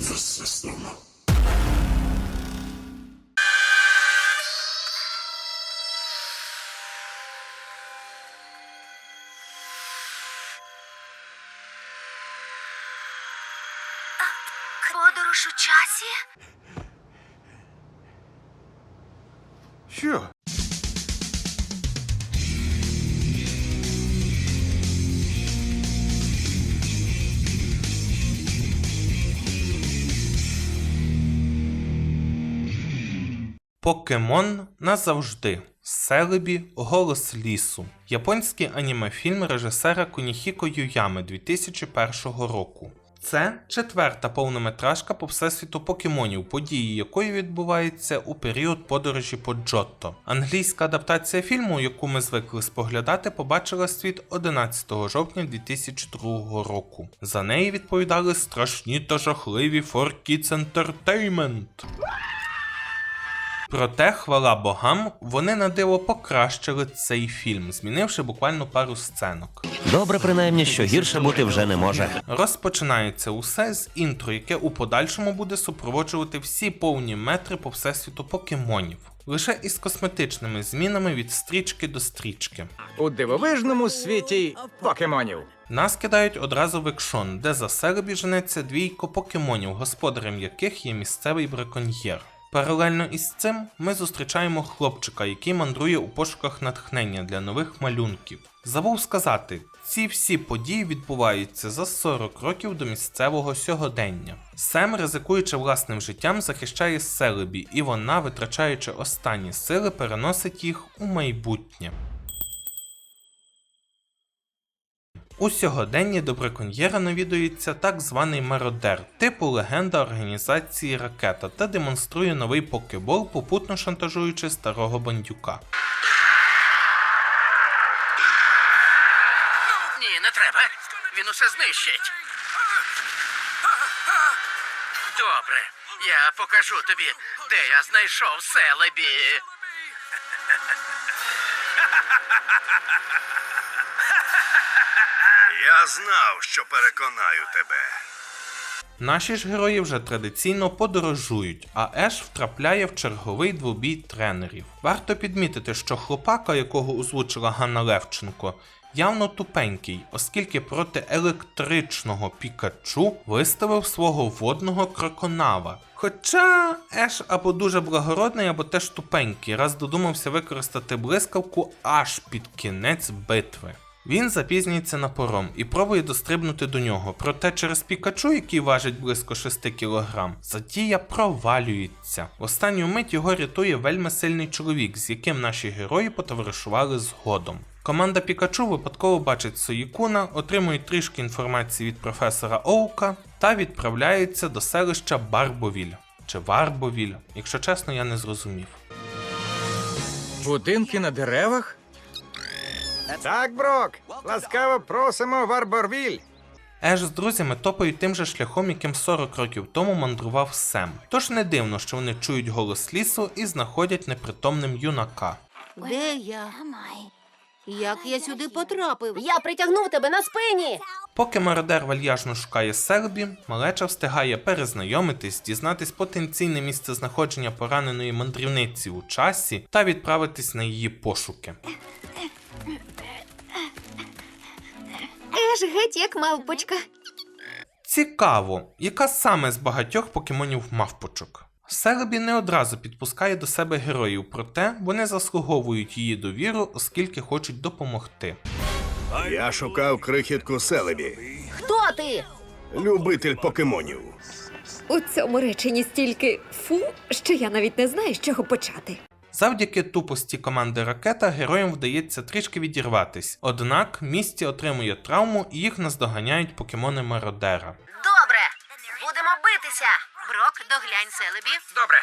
the system. Подорож у часі? Що? Покемон назавжди. Селебі Голос лісу. Японський анімефільм режисера Куніхіко Юями 2001 року. Це четверта повнометражка по всесвіту покемонів, події якої відбуваються у період подорожі по Джотто. Англійська адаптація фільму, яку ми звикли споглядати, побачила світ 11 жовтня 2002 року. За неї відповідали страшні та жахливі 4Kids Entertainment. Проте, хвала богам, вони на диво покращили цей фільм, змінивши буквально пару сценок. Добре, принаймні, що гірше бути вже не може. Розпочинається усе з інтро, яке у подальшому буде супроводжувати всі повні метри по всесвіту покемонів, лише із косметичними змінами від стрічки до стрічки. У дивовижному світі покемонів. Нас кидають одразу в екшон, де за селебі женеться двійко покемонів, господарем яких є місцевий браконьєр. Паралельно із цим ми зустрічаємо хлопчика, який мандрує у пошуках натхнення для нових малюнків. Забув сказати, ці всі події відбуваються за 40 років до місцевого сьогодення. Сем, ризикуючи власним життям, захищає Селебі, і вона, витрачаючи останні сили, переносить їх у майбутнє. У сьогоденні до браконьєра навідується так званий мародер, типу легенда організації Ракета, та демонструє новий покебол, попутно шантажуючи старого бандюка. Ні, не треба. Він усе знищить. Добре, я покажу тобі, де я знайшов селебі. Я знав, що переконаю тебе. Наші ж герої вже традиційно подорожують, а Еш втрапляє в черговий двобій тренерів. Варто підмітити, що хлопака, якого озвучила Ганна Левченко, явно тупенький, оскільки проти електричного Пікачу виставив свого водного кроконава. Хоча Еш або дуже благородний, або теж тупенький, раз додумався використати блискавку аж під кінець битви. Він запізнюється на пором і пробує дострибнути до нього, проте через Пікачу, який важить близько 6 кг, затія провалюється. В останню мить його рятує вельми сильний чоловік, з яким наші герої потоваришували згодом. Команда Пікачу випадково бачить Соїкуна, отримує трішки інформації від професора Оука та відправляється до селища Барбовіль чи Варбовіль. Якщо чесно, я не зрозумів. Будинки на деревах? Так, Брок, ласкаво просимо в Арборвіль. Еш з друзями топають тим же шляхом, яким 40 років тому мандрував Сем. Тож не дивно, що вони чують голос лісу і знаходять непритомним юнака. Де я? Як я сюди потрапив? Я притягнув тебе на спині. Поки мародер вальяжно шукає Селбі, малеча встигає перезнайомитись, дізнатись потенційне місце знаходження пораненої мандрівниці у часі та відправитись на її пошуки. Еш геть як мавпочка. Цікаво, яка саме з багатьох покемонів мавпочок. Селебі не одразу підпускає до себе героїв, проте вони заслуговують її довіру, оскільки хочуть допомогти. Я шукав крихітку Селебі, Хто ти? любитель покемонів. У цьому реченні стільки фу, що я навіть не знаю, з чого почати. Завдяки тупості команди ракета героям вдається трішки відірватись. Однак місті отримує травму і їх наздоганяють покемони Мародера. Добре, будемо битися. Брок, доглянь селебі. Добре.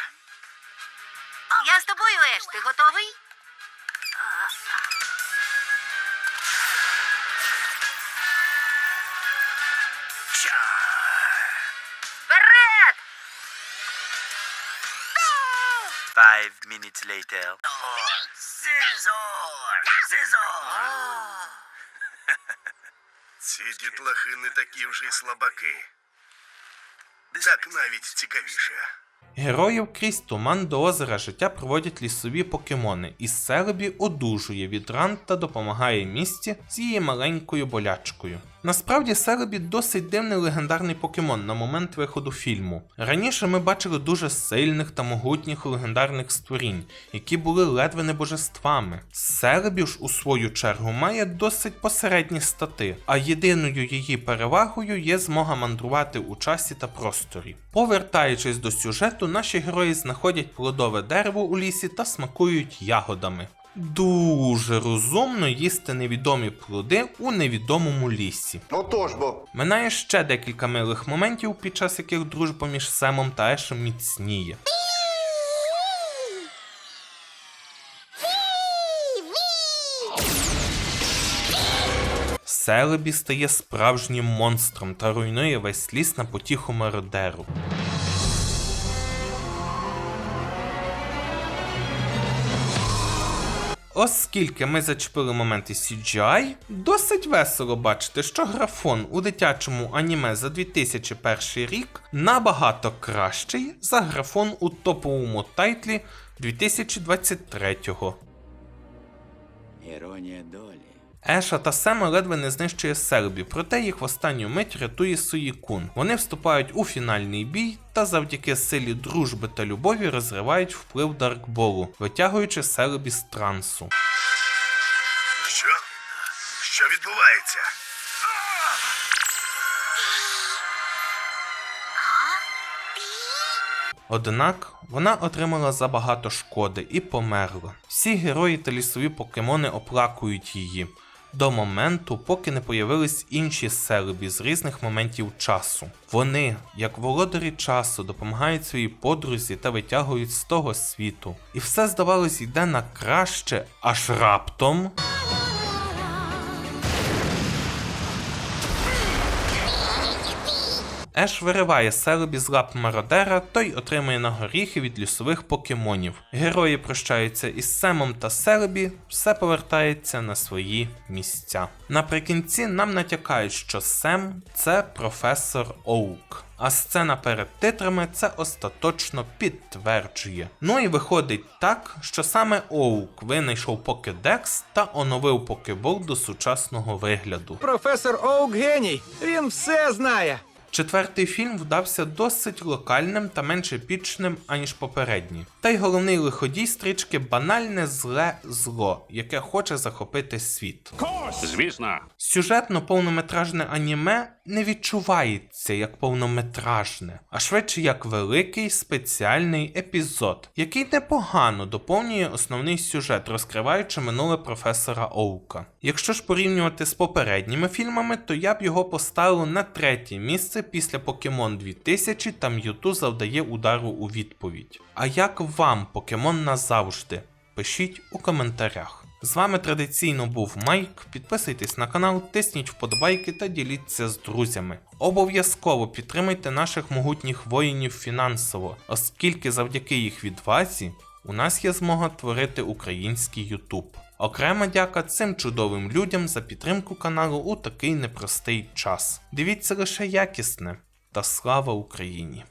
Я з тобою, Еш, ти готовий? Five minutes later. Сізор! Сізор! Ці дітлахи не такі вже й слабаки. Так навіть цікавіше. Героїв крізь туман до озера життя проводять лісові покемони, і Селебі одужує від ран та допомагає місті з її маленькою болячкою. Насправді Селебі досить дивний легендарний покемон на момент виходу фільму. Раніше ми бачили дуже сильних та могутніх легендарних створінь, які були ледве не божествами. Селебі ж у свою чергу має досить посередні стати, а єдиною її перевагою є змога мандрувати у часі та просторі. Повертаючись до сюжету, наші герої знаходять плодове дерево у лісі та смакують ягодами. Дуже розумно їсти невідомі плоди у невідомому лісі. Отож бо. Минає ще декілька милих моментів, під час яких дружба між Семом та Ешем міцніє. Селебі стає справжнім монстром та руйнує весь ліс на потіху мародеру. Оскільки ми зачепили моменти CGI, досить весело бачити, що графон у дитячому аніме за 2001 рік набагато кращий за графон у топовому тайтлі 2023-го. Іронія долі. Еша та Сема ледве не знищує Селбі, проте їх в останню мить рятує Суїкун. Вони вступають у фінальний бій та завдяки силі дружби та любові розривають вплив Даркболу, витягуючи Селбі з трансу. Що? Що відбувається? Однак вона отримала забагато шкоди і померла. Всі герої та лісові покемони оплакують її. До моменту, поки не появились інші селебі з різних моментів часу. Вони, як володарі часу, допомагають своїй подрузі та витягують з того світу. І все здавалось йде на краще, аж раптом. Еш вириває Селебі з лап мародера, той отримує на горіхи від лісових покемонів. Герої прощаються із Семом та Селебі, все повертається на свої місця. Наприкінці нам натякають, що Сем це професор Оук. А сцена перед титрами це остаточно підтверджує. Ну і виходить так, що саме Оук винайшов Pokédex та оновив покебол до сучасного вигляду. Професор Оук геній. Він все знає. Четвертий фільм вдався досить локальним та менш епічним, аніж попередні. Та й головний лиходій стрічки банальне зле зло, яке хоче захопити світ. Звісно. Сюжетно повнометражне аніме не відчувається як повнометражне, а швидше як великий спеціальний епізод, який непогано доповнює основний сюжет, розкриваючи минуле професора Оука. Якщо ж порівнювати з попередніми фільмами, то я б його поставив на третє місце після Покемон 2000 та М'юту завдає удару у відповідь. А як вам Покемон назавжди? Пишіть у коментарях. З вами традиційно був Майк. Підписуйтесь на канал, тисніть вподобайки та діліться з друзями. Обов'язково підтримайте наших могутніх воїнів фінансово, оскільки завдяки їх відвазі у нас є змога творити український Ютуб. Окрема дяка цим чудовим людям за підтримку каналу у такий непростий час. Дивіться лише якісне та слава Україні!